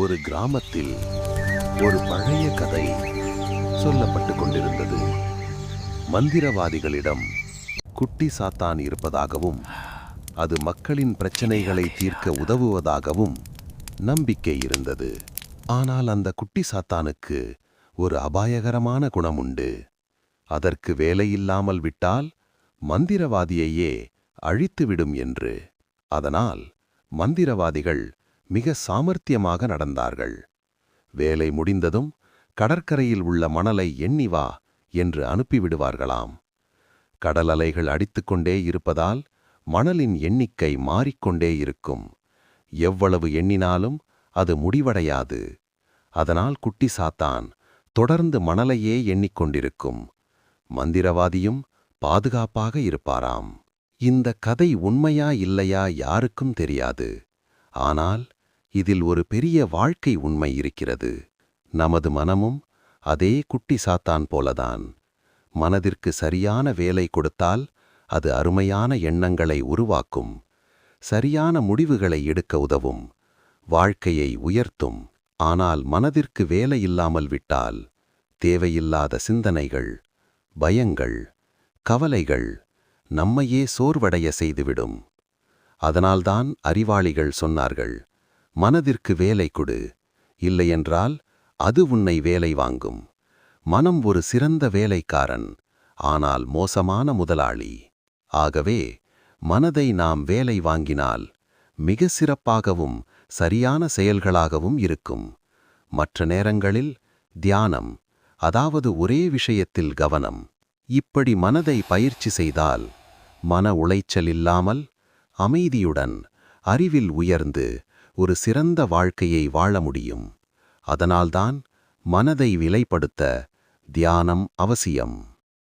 ஒரு கிராமத்தில் ஒரு பழைய கதை சொல்லப்பட்டு கொண்டிருந்தது. மந்திரவாதிகளிடம் குட்டி சாத்தான் இருப்பதாகவும் அது மக்களின் பிரச்சனைகளை தீர்க்க உதவுவதாகவும் நம்பிக்கை இருந்தது. ஆனால் அந்த குட்டி சாத்தானுக்கு ஒரு அபாயகரமான குணம் உண்டு அதற்கு வேலையில்லாமல் விட்டால் மந்திரவாதியையே அழித்துவிடும் என்று. அதனால் மந்திரவாதிகள் மிக சாமர்த்தியமாக நடந்தார்கள். வேலை முடிந்ததும் கடற்கரையில் உள்ள மணலை எண்ணி வா என்று அனுப்பிவிடுவார்களாம். கடல் அலைகள் அடித்துக்கொண்டே இருப்பதால் மணலின் எண்ணிக்கை மாறிக்கொண்டே இருக்கும். எவ்வளவு எண்ணினாலும் அது முடிவடையாது. அதனால் குட்டி சாத்தான் தொடர்ந்து மணலையே எண்ணிக்கொண்டிருக்கும். மந்திரவாதியும் பாதுகாப்பாக இருப்பாராம். இந்த கதை உண்மையா இல்லையா யாருக்கும் தெரியாது. ஆனால் இதில் ஒரு பெரிய வாழ்க்கை உண்மை இருக்கிறது. நமது மனமும் அதே குட்டி சாத்தான் போலதான். மனதிற்கு சரியான வேலை கொடுத்தால் அது அருமையான எண்ணங்களை உருவாக்கும். சரியான முடிவுகளை எடுக்க உதவும். வாழ்க்கையை உயர்த்தும். ஆனால் மனதிற்கு வேலை இல்லாமல் விட்டால் தேவையில்லாத சிந்தனைகள் பயங்கள் கவலைகள் நம்மையே சோர்வடைய செய்துவிடும். அதனால்தான் அறிவாளிகள் சொன்னார்கள் மனதிற்கு வேலை கொடு. இல்லையென்றால் அது உன்னை வேலை வாங்கும். மனம் ஒரு சிறந்த வேலைக்காரன் ஆனால் மோசமான முதலாளி. ஆகவே மனதை நாம் வேலை வாங்கினால் மிக சிறப்பாகவும் சரியான செயல்களாகவும் இருக்கும். மற்ற நேரங்களில் தியானம் அதாவது ஒரே விஷயத்தில் கவனம். இப்படி மனதை பயிற்சி செய்தால் மன உளைச்சல் இல்லாமல் அமைதியுடன் அறிவில் உயர்ந்து ஒரு சிறந்த வாழ்க்கையை வாழ முடியும். அதனால்தான் மனதை விலைப்படுத்த தியானம் அவசியம்.